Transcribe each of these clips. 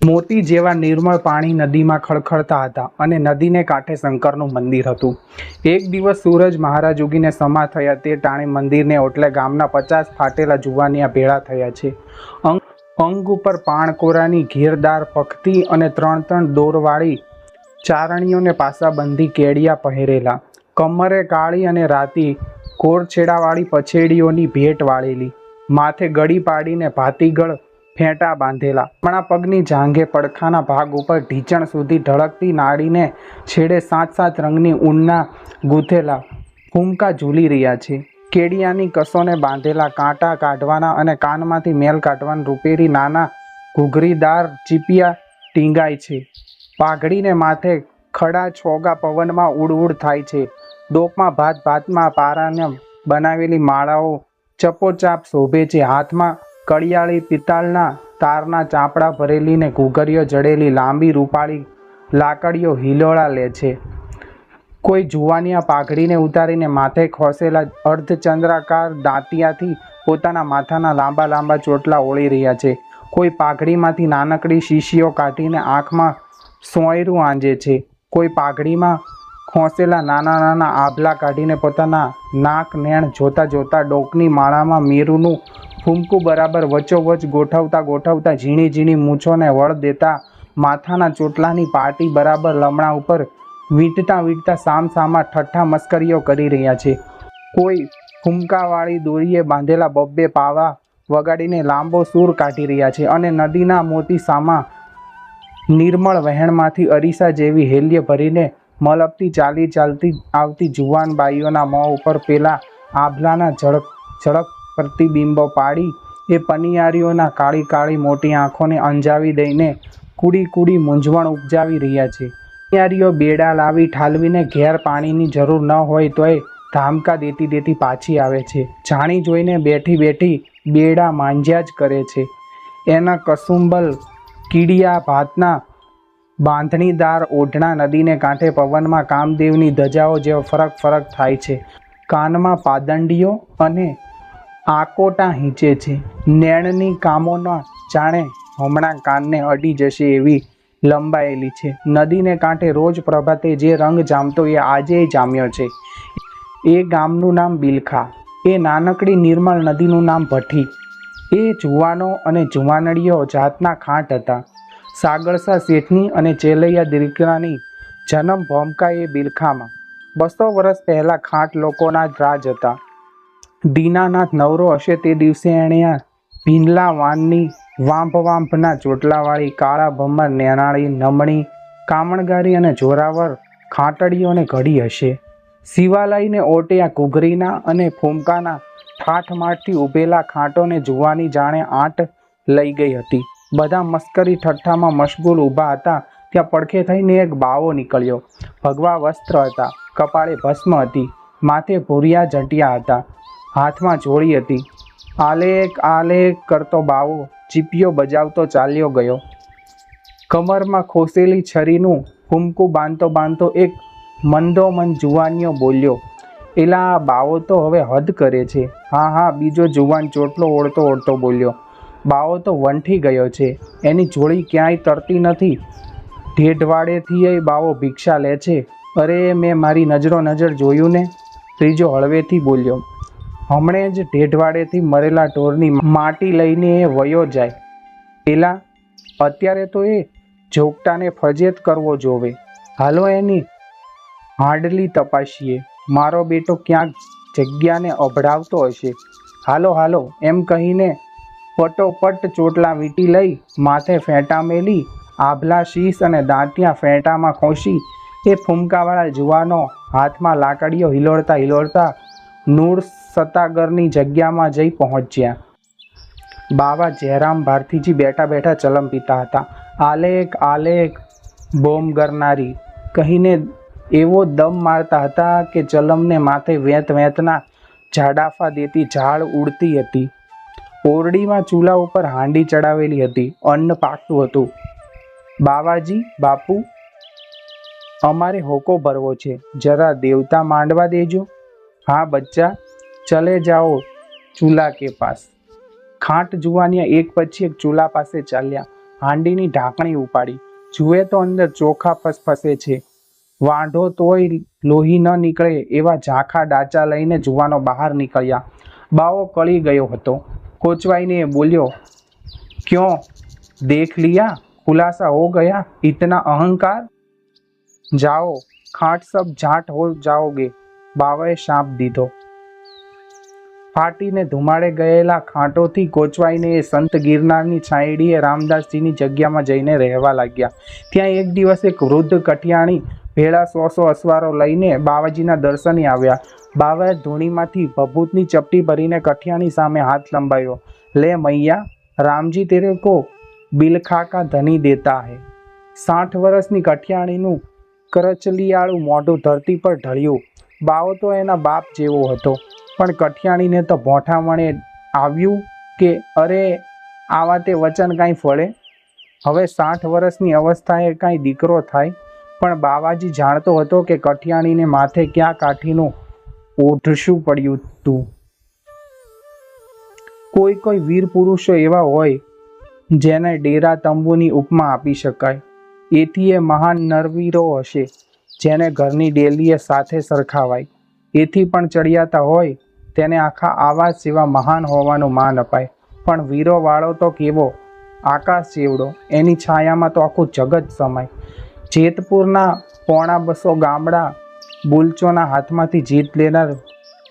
મોતી જેવા નિર્મળ પાણી નદીમાં ખળખળતા હતા અને નદીને કાંઠે શંકરનું મંદિર હતું. એક દિવસ સૂરજ મહારાજ ઉગીને સમા થયા તે ટાણે મંદિરને ઓટલે ગામના પચાસ ફાટેલા જુવાનિયા ભેળા થયા છે. અંગ અંગ ઉપર પાણકોરાની ઘેરદાર પખતી અને ત્રણ ત્રણ દોરવાળી ચારણીઓને પાસાબંધી કેડિયા પહેરેલા. કમરે કાળી અને રાતી કોરછેડાવાળી પછેડીઓની ભેટ વાળેલી. માથે ગળી પાડીને ભાતીગળ ફેંટા બાંધેલા. આપણા પગની જાંઘે પડખાના ભાગ ઉપર ઢીચણ સુધી ઢળકતી નાળીને છેડે સાત સાત રંગની ઊનના ગૂંથેલા ફૂમકા ઝૂલી રહ્યા છે. કેડિયાની કસોને બાંધેલા કાંટા કાઢવાના અને કાનમાંથી મેલ કાઢવાના રૂપેરી નાના ઘૂઘરીદાર ચીપિયા ટીંગાય છે. પાઘડીને માથે ખડા છોગા પવનમાં ઉડ થાય છે. ડોકમાં ભાત, ભાતમાં પારાને બનાવેલી માળાઓ ચપોચાપ શોભે છે. હાથમાં કડિયાળી પિત્તાળના તારના ચાપડા ભરેલી ને ઘૂઘરીઓ જડેલી લાંબી રૂપાળી લાકડીઓ હિલોળા લે છે. કોઈ જુવાનિયા પાઘડીને ઉતારીને માથે ખોસેલા અર્ધચંદ્રાકાર દાંતિયાથી પોતાના માથાના લાંબા લાંબા ચોટલા ઓળી રહ્યા છે. કોઈ પાઘડીમાંથી નાનકડી શીશીઓ કાઢીને આંખમાં સોયરું આંજે છે. કોઈ પાઘડીમાં ખોસેલા નાના નાના આભલા કાઢીને પોતાના નાક નેણ જોતા જોતા ડોકની માળામાં મીરુનું ફૂમકું બરાબર વચ્ચોવચ ગોઠવતા ગોઠવતા ઝીણી ઝીણી મૂછોને વળ દેતા માથાના ચોટલાની પાટી બરાબર લમણા ઉપર વીંટતા વીંટતા સામ સામા ઠઠ્ઠા મસ્કરીઓ કરી રહ્યા છે. કોઈ ફૂમકાવાળી દોરીએ બાંધેલા બબ્બે પાવા વગાડીને લાંબો સૂર કાઢી રહ્યા છે અને નદીના મોતી સામા નિર્મળ વહેણમાંથી અરીસા જેવી હેલ્ય ભરીને મલપતી ચાલી ચાલતી આવતી જુવાન બાઈઓના મોં ઉપર પેલા આભલાના ઝડપ ઝડક પ્રતિબિંબો પાડી એ પનિયારીઓના કાળી કાળી મોટી આંખોને અંજાવી દઈને કુડી કુડી મૂંઝવણ ઉપજાવી રહ્યા છે. પનિયારીઓ બેડા લાવી ઠાલવીને ઘેર પાણીની જરૂર ન હોય તોય ધામકા દેતી દેતી પાછી આવે છે. જાણી જોઈને બેઠી બેઠી બેડા માંજ્યા જ કરે છે. એના કસુંબલ, કીડિયા ભાતના બાંધણીદાર ઓઢણા નદીને કાંઠે પવનમાં કામદેવની ધજાઓ જેવો ફરક ફરક થાય છે. કાનમાં પાદંડીઓ અને આકોટા હીંચે છે. નેણની કામોના જાણે હમણાં કાનને અડી જશે એવી લંબાયેલી છે. નદીને કાંઠે રોજ પ્રભાતે જે રંગ જામતો એ આજે જામ્યો છે. એ ગામનું નામ બિલખા. એ નાનકડી નિર્મળ નદીનું નામ ભઠ્ઠી. એ જુવાનો અને જુવાનડીઓ જાતના ખાંટ હતા. સાગરસા શેઠની અને ચેલૈયા દીકરાની જન્મ ભોમકા એ બિલખામાં. બસો વર્ષ પહેલાં ખાંટ લોકોના જ રાજ હતા. દીનાનાથ નવરો હશે તે દિવસે એણે આ ભીંડલા વાનની વાંભ વાંભના ચોટલાવાળી કાળા ભમર નેનાળી નમણી, કામણગારી અને જોરાવર ખાંટડીઓને ઘડી હશે. શિવાલયને ઓટે આ ઘૂઘરીના અને ફૂમકાના ઠાઠમાઠથી ઊભેલા ખાંટોને જોવાની જાણે આંટ લઈ ગઈ હતી. બધા મસ્કરી ઠઠ્ઠામાં મશગુલ ઊભા હતા, ત્યાં પડખે થઈને એક બાવો નીકળ્યો. ભગવા વસ્ત્ર હતા, કપાળે ભસ્મ હતી, માથે ભૂરિયા જંટિયા હતા. હાથમાં જોડી હતી. આલેક આલેક કરતો બાવો ચીપિયો બજાવતો ચાલ્યો ગયો. કમરમાં ખોસેલી છરીનું ફૂમકું બાંધતો બાંધતો એક મંદો મન જુવાનીઓ બોલ્યો, એલા આ બાવો તો હવે હદ કરે છે. હા હા, બીજો જુવાન ચોટલો ઓળતો ઓળતો બોલ્યો, બાવો તો વંઠી ગયો છે. એની જોડી ક્યાંય તરતી નથી. ઢેઢવાડેથી એ બાવો ભિક્ષા લે છે. અરે, મેં મારી નજરો નજર જોયું ને? ત્રીજો હળવેથી બોલ્યો હમણે જ ઢેઢવાડેથી મરેલા ઢોરની માટી લઈને એ વયો જાય. પેલા અત્યારે તો એ જોગટાને ફજેત કરવો જોવે. હાલો એની હાડલી તપાસીએ. મારો બેટો ક્યાંક જગ્યાને અભડાવતો હશે. હાલો હાલો, એમ કહીને પટોપટ ચોટલા વીંટી લઈ માથે ફેંટા મેલી, આભલા શીશ અને દાંતિયા ફેંટામાં ખોસી, એ ફૂમકાવાળા જુવાનો હાથમાં લાકડીઓ હિલોળતા હિલોળતા નૂર સતાગરની જગ્યામાં જઈ પહોંચ્યા. બાવા જયરામ ભારતીજી બેઠા બેઠા ચલમ પીતા હતા. આલેક આલેક બોમ ગરનારી. કહીને એવો દમ મારતા હતા કે ચલમને માથે વેત વેતના ઝાડાફા દેતી ઝાડ ઉડતી હતી. ઓરડીમાં ચૂલા ઉપર હાંડી ચડાવેલી હતી. અન્ન પાકતું હતું. બાવાજી, બાપુ, અમારે હોકો ભરવો છે. જરા દેવતા માંડવા દેજો. હા, બચ્ચા ચલે જાઓ ચૂલા કે પાસ. ખાંટ જુવાનિયા એક પછી એક ચૂલા પાસે ચાલ્યા. હાંડીની ઢાંકણી ઉપાડી. જુએ તો અંદર ચોખા ફસફસે છે. વાંઢો તોય લોહી ન નીકળે એવા ઝાંખા ડાચા લઈને જુવાનો બહાર નીકળ્યા. બાવો કળી ગયો હતો. કોચવાઈને એ બોલ્યો, ક્યો? દેખ લિયા, ખુલાસા હો ગયા? ઇતના અહંકાર? જાઓ, ખાટ સબ જાટ હો જાઓગે. બાવાએ શાપ દીધો. ફાટીને ધુમાડે ગયેલા ખાંટોથી કોચવાઈને એ સંત ગિરનારની છાંયડીએ રામદાસજીની જગ્યામાં જઈને રહેવા લાગ્યા. ત્યાં એક દિવસ એક વૃદ્ધ કઠિયાણી ભેળા સો સો અસવારો લઈને બાવાજીના દર્શને આવ્યા. બાવાએ ધૂણીમાંથી ભભૂતની ચપટી ભરીને કઠિયાણી સામે હાથ લંબાયો લે મૈયા, રામજી તેરે કો બિલખા ધની દેતા હે. સાઠ વર્ષની કઠિયાણીનું કરચલિયાળું મોઢું ધરતી પર ઢળ્યું. બાવો તો એના બાપ જેવો હતો. પણ કઠિયાણીને તો ભોઠામણે આવ્યું કે અરે, આવા તે વચન કાંઈ ફળે? હવે સાઠ વર્ષની અવસ્થાએ કાંઈ દીકરો થાય? પણ બાવાજી જાણતો હતો કે કઠિયાણીને માથે ક્યાં કાઠીનું ઓઢશું પડ્યું હતું કોઈ કોઈ વીર પુરુષો એવા હોય, જેને ડેરા તંબુની ઉપમા આપી શકાય. એથી એ મહાન નરવીરો હશે, જેને ઘરની ડેલીએ સાથે સરખાવાય. એથી પણ ચડિયાતા હોય તેને આખા આવાસ જેવા મહાન હોવાનું માન અપાય. પણ વીરો વાળો તો કેવો? આકાશ જેવડો. એની છાયામાં તો આખું જગત સમાય. જેતપુરના પોણા બસો ગામડા બુલચોના હાથમાંથી જીત લેનાર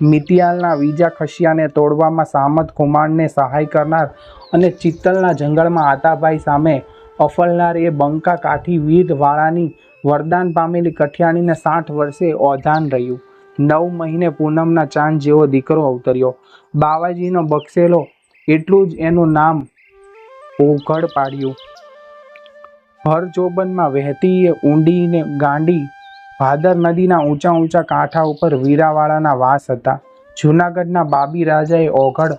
મિતિયાલના વીજા ખસિયાને તોડવામાં સામત કુમારને સહાય કરનાર અને ચિત્તલના જંગલમાં આતાભાઈ સામે અફલનાર એ બંકા કાઠી વીર વાળાની વરદાન પામેલી કઠિયાણીને સાઠ વર્ષે ઓધાન રહ્યું. નવ મહિને પૂનમના ચાંદ જેવો દીકરો અવતર્યો. બાવાજીનો બક્ષેલો એટલું જ એનું નામ ઓઘડ પાડ્યું. ભર વહેતીએ વહેતી એ ગાંડી ભાદર નદીના ઊંચા ઊંચા કાંઠા ઉપર વીરાવાળાના વાસ હતા. જૂનાગઢના બાબી રાજાએ ઓઘડ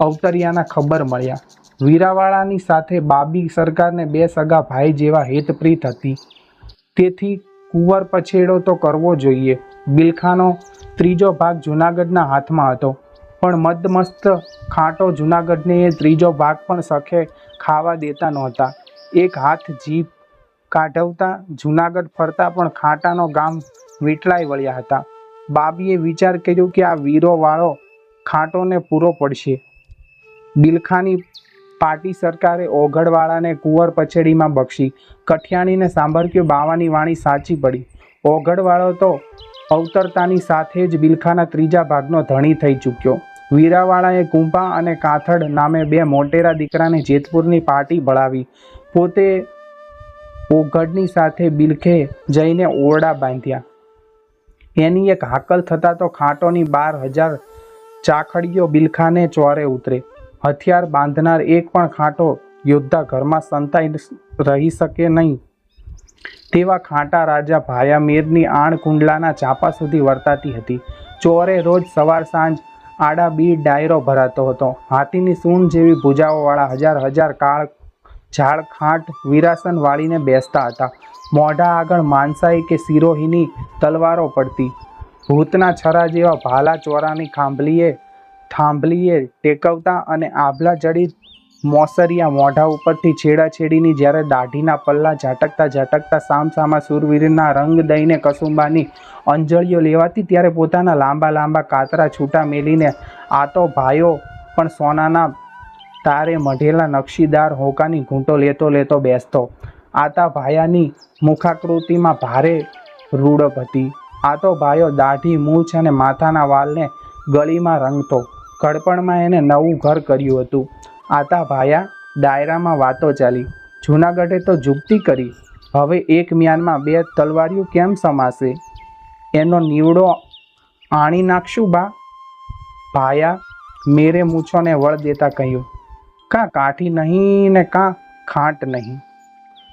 અવતર્યાના ખબર મળ્યા. વીરાવાળાની સાથે બાબી સરકારને બે સગા ભાઈ જેવા હેતપ્રીત હતી. તેથી કુંવર પછેડો તો કરવો જોઈએ. બિલખાનો ત્રીજો ભાગ જૂનાગઢના હાથમાં હતો. પણ મદમસ્ત ખાંટો જૂનાગઢને એ ત્રીજો ભાગ પણ સખે ખાવા દેતા નહોતા. એક હાથ જીભ કાઢવતા જૂનાગઢ ફરતા પણ ખાંટાનો ગામ વીટલાઈ વળ્યા હતા. બાબીએ વિચાર કર્યો કે આ વીરોવાળો ખાંટોને પૂરો પડશે. બિલખાની પાટી સરકારે ઓઘડવાળાને કુંવર પછેડીમાં બક્ષી. કઠિયાણીને સાંભળ્યો બાવાની વાણી સાચી પડી. ઓઘડવાળો તો અવતરતાની સાથે જ બિલખાના ત્રીજા ભાગનો ધણી થઈ ચૂક્યો. વીરાવાળાએ કુંભા અને કાથડ નામે બે મોટેરા દીકરાને જેતપુરની પાર્ટી ભળાવી પોતે ઓઘડની સાથે બિલખે જઈને ઓરડા બાંધ્યા. એની એક હાકલ થતાં તો ખાંટોની બાર હજાર ચાખડીઓ બિલખાને ચોરે ઉતરે. હથિયાર બાંધનાર એક પણ ખાંટો યોદ્ધા ઘરમાં સંતાઈ રહી શકે નહીં. તેવા ખાંટા રાજા ભાયા મીરની આણ કુંડલાના ચાપા સુધી વર્તાતી હતી. ચોરે રોજ સવાર સાંજ આડા બી ડાયરો ભરાતો હતો. હાથીની સૂંઢ જેવી ભુજાઓવાળા હજાર હજાર કાળ ઝાડ ખાંટ વિરાસન વાળીને બેસતા હતા. મોઢા આગળ માનસાઈ કે સિરોહીની તલવારો પડતી. ભૂતના છરા જેવા ભાલા ચોરાની ખાંભલીએ થાંભલીએ ટેકવતા અને આભલા જડિત મોસરિયા મોઢા ઉપરથી છેડાછેડીની જ્યારે દાઢીના પલ્લા ઝાટકતા ઝાટકતા સામસામા સુરવીરના રંગ દઈને કસુંબાની અંજળીઓ લેવાતી ત્યારે પોતાના લાંબા લાંબા કાતરા છૂટા મેલીને આ તો ભાઈઓ પણ સોનાના તારે મઢેલા નકશીદાર હોકાની ઘૂંટો લેતો લેતો બેસતો. આતા ભાયાની મુખાકૃતિમાં ભારે રૂડપ હતી. આ તો ભાઈઓ દાઢી, મૂછ અને માથાના વાલને ગળીમાં રંગતો. ઘડપણમાં એને નવું ઘર કર્યું હતું. આતા ભાયા ડાયરામાં વાતો ચાલી. જૂનાગઢે તો જુગતી કરી. હવે એક મ્યાનમાં બે તલવારીઓ કેમ સમાશે? એનો નીવડો આણી નાખશું બા? ભાયા મેરે મૂછોને વળ દેતા કહ્યું, કાં કાઠી નહીં ને કાં ખાંટ નહીં?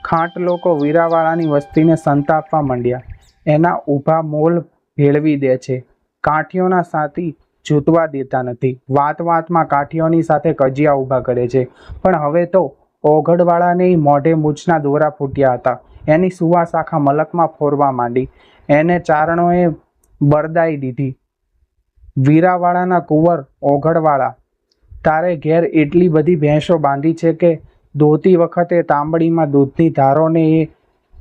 ખાંટ લોકો વીરાવાળાની વસ્તીને સંતાપવા માંડ્યા. એના ઊભા મોલ ભેળવી દે છે. કાઠીઓના સાથી જૂતવા દેતા નથી. વાત વાતમાં કાઠીઓની સાથે કજિયા ઊભા કરે છે. પણ હવે તો ઓઘડવાળાને મોઢે મૂછના દોરા ફૂટ્યા હતા. એની સુવાસ આખા મલકમાં ફોરવા માંડી. એને ચારણોએ બરદાઈ દીધી. વીરાવાળાના કુંવર ઓઘડવાળા. તારે ઘેર એટલી બધી ભેંસો બાંધી છે કે ધોતી વખતે તાંબડીમાં દૂધની ધારોને એ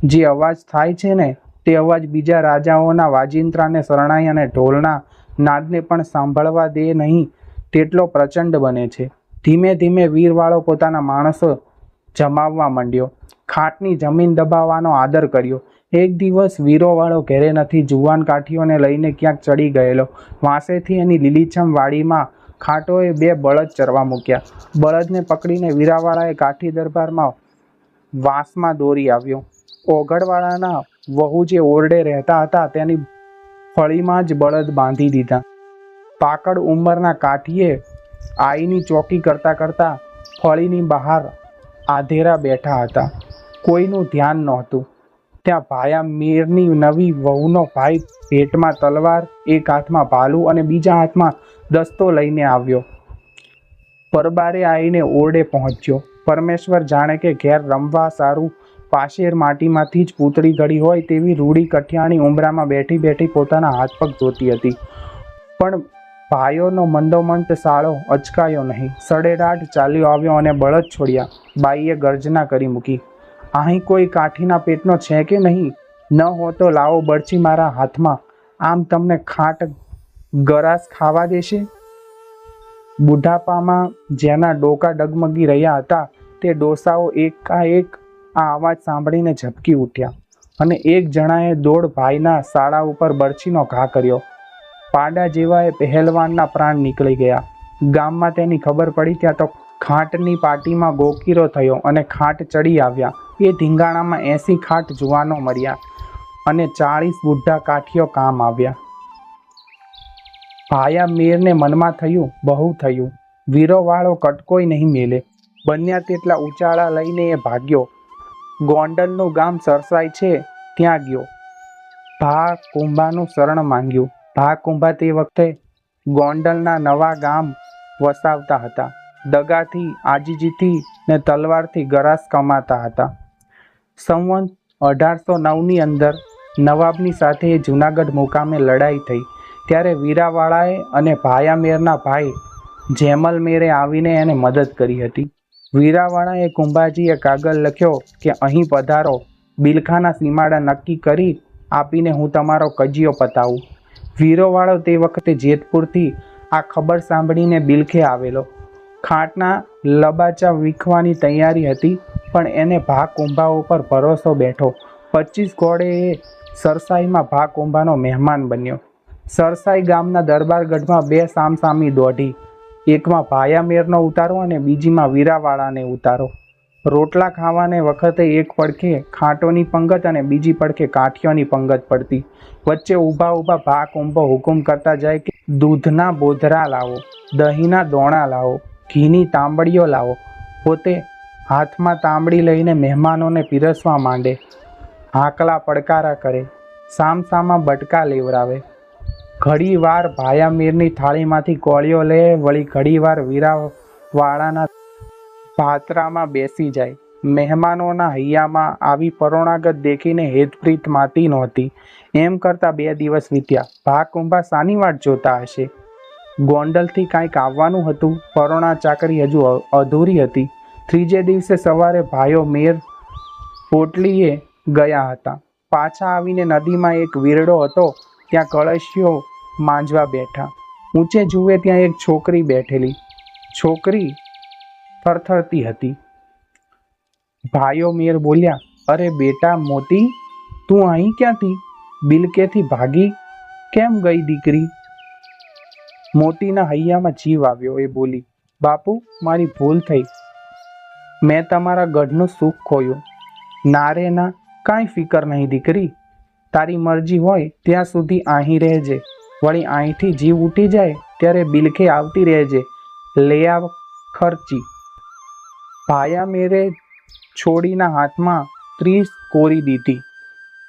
જે અવાજ થાય છે ને, તે અવાજ બીજા રાજાઓના વાજિંત્રાને શરણાઈ અને ઢોલના નાદને પણ સાંભળવા દે નહીં તેટલો પ્રચંડ બને છે. ધીમે ધીમે વીરવાળો પોતાના માણસો જમાવવા માંડ્યો. ખાટની જમીન દબાવવાનો આદર કર્યો. એક દિવસ વીરોવાળો ઘેરે નથી, જુવાન કાઠીઓને લઈને ક્યાંક ચડી ગયેલો. વાંસેથી એની લીલીછમ વાડીમાં ખાટોએ બે બળદ ચરવા મૂક્યા. બળદને પકડીને વીરાવાળાએ કાઠી દરબારમાં વાંસમાં દોરી આવ્યો. ઓગળવાળાના વહુ જે ઓરડે રહેતા હતા તેની ફળીમાં જ બળદ બાંધી દીધા. પાકડ ઉંમરના કાઠીએ આઈની ચોકી કરતા કરતા ફળીની બહાર આધેરા બેઠા હતા. કોઈનું ધ્યાન નહોતું. ત્યાં ભાયા મીરની નવી વહુનો ભાઈ પેટમાં તલવાર, એક હાથમાં ભાલું અને બીજા હાથમાં દસ્તો લઈને આવ્યો. પરબારે આવીને ઓરડે પહોંચ્યો. પરમેશ્વર જાણે કે ઘેર રમવા સારું પાશેર માટીમાંથી જ પૂતળી ઘડી હોય તેવી રૂડી કઠિયાણી ઉંબરામાં બેઠી બેઠી પોતાના હાથ પગ ધોતી હતી. પણ ભાઈઓનો મંદોમંત સાળો અચકાયો નહીં. સડેડાટ ચાલ્યો આવ્યો અને બળદ છોડ્યા. બાઈએ ગર્જના કરી મૂકી. અહીં કોઈ કાઠીના પેટનો છે કે નહીં? ન હો તો લાવો બળચી મારા હાથમાં. આમ તમને ખાટ ગરાસ ખાવા દેશે? બુઢાપામાં જેના ડોકા ડગમગી રહ્યા હતા, તે ડોસાઓ એકાએક આ અવાજ સાંભળીને ઝબકી ઉઠ્યા અને એક જણાએ દોડ ભાઈના શાળા ઉપર બરછીનો ઘા કર્યો. પાડા જેવાએ પહેલવાનના પ્રાણ નીકળી ગયા. ગામમાં તેની ખબર પડી ત્યાં તો ખાટની પાટીમાં ગોકીરો થયો અને ખાટ ચડી આવ્યા. એ ધીંગાણામાં એસી ખાટ જુવાનો મર્યા અને ચાળીસ બુઢા કાઠીઓ કામ આવ્યા. ભાયા મીરને મનમાં થયું, બહુ થયું. વીરોવાળો કટકોય નહીં મેલે. બન્યા તેટલા ઉચાળા લઈને એ ભાગ્યો. ગોંડલનું ગામ સરસાઈ છે, ત્યાં ગયો. ભા કુંભાનું શરણ માંગ્યું. ભા કુંભા તે વખતે ગોંડલના નવા ગામ વસાવતા હતા. દગાથી, આજીજીથી ને તલવારથી ગરાસ કમાતા હતા. સંવંત અઢારસો નવની અંદર નવાબની સાથે જૂનાગઢ મુકામે લડાઈ થઈ. ત્યારે વીરાવાળાએ અને ભાયામેરના ભાઈ જેમલ મેરે આવીને એને મદદ કરી હતી. વીરાવાળાએ કુંભાજીએ કાગળ લખ્યો કે, અહીં પધારો. બિલખાના સીમાડા નક્કી કરી આપીને હું તમારો કજિયો પતાવું. વીરોવાળો તે વખતે જેતપુરથી આ ખબર સાંભળીને બિલખે આવેલો. ખાટના લબાચા વીખવાની તૈયારી હતી, પણ એને ભા કુંભા ઉપર ભરોસો બેઠો. પચીસ ઘોડે એ સરસાઈમાં ભા કુંભાનો મહેમાન બન્યો. સરસાઈ ગામના દરબારગઢમાં બે સામસામી દોઢી એકમાં ભાયામેરનો ઉતારો અને બીજીમાં વીરાવાળાને ઉતારો. રોટલા ખાવાને વખતે એક પડખે ખાંટોની પંગત અને બીજી પડખે કાઠિયોની પંગત પડતી. વચ્ચે ઊભા ઊભા ભા કુંભો હુકુમ કરતા જાય કે દૂધના બોધરા લાવો, દહીંના દોણા લાવો, ઘીની તાંબડીઓ લાવો. પોતે હાથમાં તાંબડી લઈને મહેમાનોને પીરસવા માંડે. હાકલા પડકારા કરે. સામસામા બટકા લેવરાવે. ઘડી ભાયામીરની ભાયા મીરની થાળીમાંથી કોળીઓ લે, વળી ઘડીવાર વીરાવાળાના પાત્રામાં બેસી જાય. મહેમાનોના હૈયામાં આવી પરોણાગત દેખીને હેતપ્રીત માતી નહોતી. એમ કરતા બે દિવસ વીત્યા. ભા કુંભા સાની વાટ જોતા હશે? ગોંડલથી કાંઈક આવવાનું હતું? પરોણા ચાકરી હજુ અધૂરી હતી. ત્રીજે દિવસે સવારે ભાઈઓ મેર પોટલીએ ગયા હતા. પાછા આવીને નદીમાં એક વીરડો હતો. ત્યાં કળશીઓ માંજવા બેઠા. ઊંચે જુએ ત્યાં એક છોકરી બેઠેલી. છોકરી થરથરતી હતી. ભાઈઓ મેર બોલ્યા, અરે બેટા મોતી, તું અહીં ક્યાંથી? બિલકેથી ભાગી કેમ ગઈ દીકરી? મોતીના હૈયામાં જીવ આવ્યો. એ બોલી, બાપુ, મારી ભૂલ થઈ. મેં તમારા ગઢનું સુખ ખોયું. ના ના કાંઈ ફિકર નહીં દીકરી. તારી મરજી હોય ત્યાં સુધી અહીં રહેજે. વળી અહીંથી જીવ ઉઠી જાય ત્યારે બિલખે આવતી રહેજે. લે આવ ખર્ચી. ભાયા મેરે છોડીના હાથમાં ત્રીસ કોરી દીધી.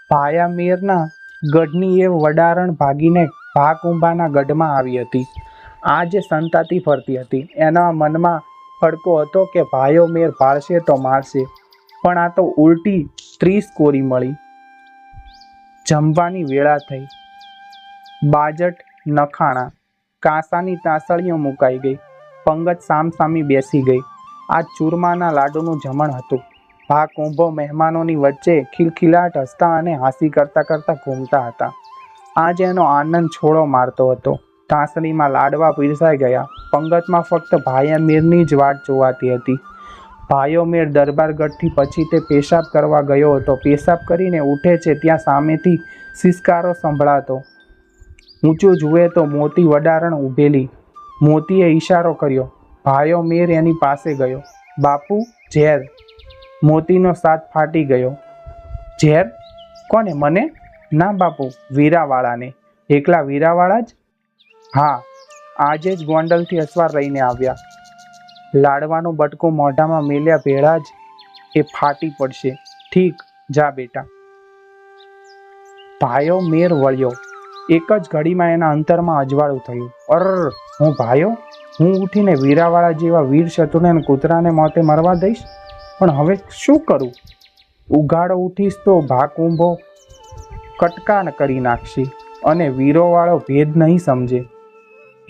ભાયા મેરના ગઢની એ વડારણ ભાગીને ભાકુંભાના ગઢમાં આવી હતી. આ જે સંતાતી ફરતી હતી. એના મનમાં ફડકો હતો કે ભાઈઓ મેર ભાળશે તો મારશે. પણ આ તો ઉલટી ત્રીસ કોરી મળી. જમવાની વેળા થઈ. બાજટ, નખાણા, કાંસાની તાસળીઓ મુકાઈ ગઈ. પંગત સામસામી બેસી ગઈ. આ ચૂરમાના લાડુનું જમણ હતું. ભા કુંભો મહેમાનોની વચ્ચે ખિલખિલાટ હસતા અને હાંસી કરતા કરતા ઘૂમતા હતા. આજે એનો આનંદ છોડો મારતો હતો. ટાંસણીમાં લાડવા પીરસાઈ ગયા. પંગતમાં ફક્ત ભાયા મીરની જ વાટ જોવાતી હતી. ભાઈઓ મીર દરબારગઢથી પછી તે પેશાબ કરવા ગયો હતો. પેશાબ કરીને ઉઠે છે ત્યાં સામેથી સિસકારો સંભળાતો. ઊંચું જુએ તો મોતી વડારણ ઊભેલી. મોતીએ ઈશારો કર્યો. ભાયો મીર એની પાસે ગયો. બાપુ, ઝેર. મોતીનો સાથ ફાટી ગયો. ઝેર? કોને? મને? ના બાપુ, વીરાવાળાને. એકલા વીરાવાળા જ? હા, આજે જ ગોંડલથી અસવાર રહીને આવ્યા. લાડવાનો બટકો મોઢામાં મેલ્યા ભેળા જ એ ફાટી પડશે. ઠીક, જા બેટા. ભાયો મેર વળ્યો. એક જ ઘડીમાં એના અંતરમાં અજવાળું થયું. અર, હું ભાયો હું ઉઠીને વીરાવાળા જેવા વીર શત્રુને કૂતરાને મોતે મરવા દઈશ? પણ હવે શું કરું? ઉઘાડો ઉઠીશ તો ભાગ ઊંભો કટકા કરી નાખશે અને વીરોવાળો ભેદ નહીં સમજે.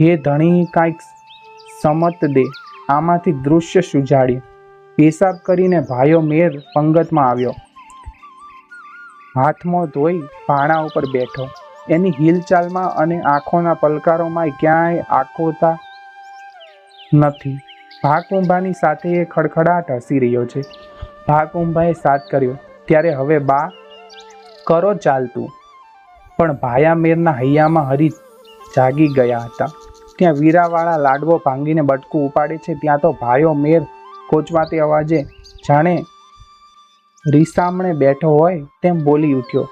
હે ધણી, કાંઈક સમત દે, આમાંથી દૃશ્ય સુજાડ્યું. પેશાબ કરીને ભાયો મેર પંગતમાં આવ્યો. હાથમાં ધોઈ ભાણા ઉપર બેઠો. એની હિલચાલમાં અને આંખોના પલકારોમાં ક્યાંય આખોતા નથી. ભાકુંભાની સાથે એ ખડખડાટ હસી રહ્યો છે. ભાકુંભાએ સાથ કર્યો, ત્યારે હવે બા, કરો ચાલતું. પણ ભાયા મેરના હૈયામાં હરી જાગી ગયા હતા. ત્યાં વીરાવાળા લાડવો ભાંગીને બટકું ઉપાડે છે, ત્યાં તો ભાયો મેર કોચવાતી અવાજે, જાણે રીસામણે બેઠો હોય, તેમ બોલી ઉઠ્યો.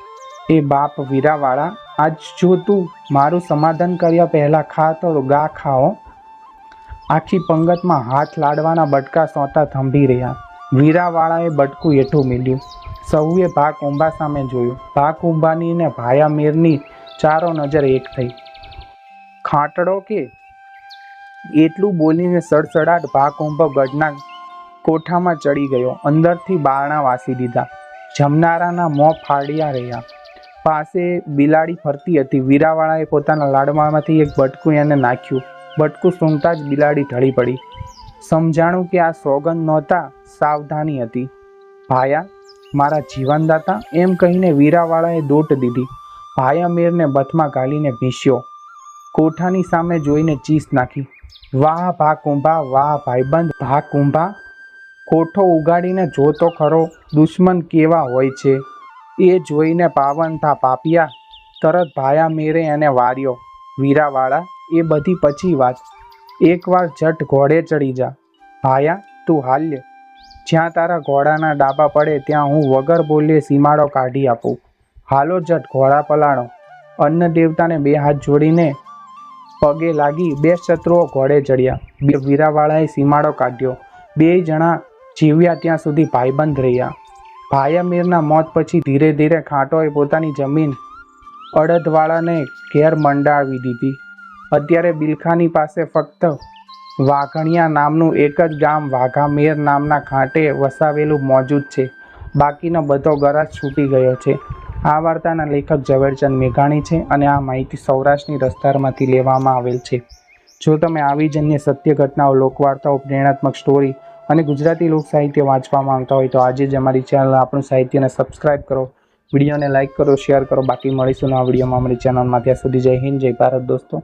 એ બાપ વીરાવાળા આજ જો તું મારું સમાધાન કર્યા પહેલાં ખા તો ગા ખાઓ આખી પંગતમાં હાથ લાડવાના બટકા સોતા થંભી રહ્યા. વીરાવાળાએ બટકું હેઠું મેલ્યું. સૌએ ભા કુંભા સામે જોયું. ભા કુંભાની ને ભાયા મેરની ચારો નજર એક થઈ. ખાટડો કે? એટલું બોલીને સડસડાટ ભા કુંભ ગઢના કોઠામાં ચડી ગયો. અંદરથી બારણા વાસી દીધા. જમનારાના મોં ફાડ્યા રહ્યા. પાસે બિલાડી ફરતી હતી. વીરાવાળાએ પોતાના લાડવામાંથી એક બટકું એને નાખ્યું. બટકું સૂંઘતા જ બિલાડી ઢળી પડી. સમજાણું કે આ સોગંદ નહોતા, સાવધાની હતી. ભાયા, મારા જીવનદાતા, એમ કહીને વીરાવાળાએ દોટ દીધી. ભાયા મેરને બથમાં ગાલીને ભીસ્યો. કોઠાની સામે જોઈને ચીસ નાખી. વાહ, ભા કુંભા, વાહ, ભાઈબંધ, ભા કુંભા. કોઠો ઉગાડીને જોતો ખરો, દુશ્મન કેવા હોય છે? એ જોઈને પાવન થા પાપિયા, તરત ભાયા મેરે એને વાર્યો, વીરાવાળા, એ બધી પછી વાત. એકવાર જટ ઘોડે ચડી જા. ભાયા, તું હાલ્ય જ્યાં તારા ઘોડાના ડાબા પડે ત્યાં હું વગર બોલીએ સીમાડો કાઢી આપું. હાલો જટ ઘોડા પલાણો. અન્ન દેવતાને બે હાથ જોડીને પગે લાગી બે શત્રુઓ ઘોડે ચડ્યા. બે વીરાવાળાએ સીમાડો કાઢ્યો. બે જણા જીવ્યા ત્યાં સુધી ભાઈબંધ રહ્યા. ભાયા મીરના મોત પછી ધીરે ધીરે ખાંટોએ પોતાની જમીન અડદવાળાને ઘેર મંડાવી દીધી. અત્યારે બિલખાની પાસે ફક્ત વાઘણિયા નામનું એક જ ગામ વાઘામેર નામના ખાંટે વસાવેલું મોજૂદ છે. બાકીનો બધો ગરાજ છૂટી ગયો છે. આ વાર્તાના લેખક ઝવેરચંદ મેઘાણી છે અને આ માહિતી સૌરાષ્ટ્રની રસ્તારમાંથી લેવામાં આવેલ છે. જો તમે આવી જ અન્ય સત્ય ઘટનાઓ, લોકવાર્તાઓ, પ્રેરણાત્મક સ્ટોરી અને ગુજરાતી લોક સાહિત્ય વાંચવા માંગતા હોય તો આજે જ અમારી ચેનલ આપણું સાહિત્યને સબસ્ક્રાઇબ કરો. વિડીયોને લાઇક કરો શેર કરો. બાકી મળીશું આ વિડીયોમાં અમારી ચેનલમાં ત્યાં સુધી જય હિન્દ, જય ભારત દોસ્તો.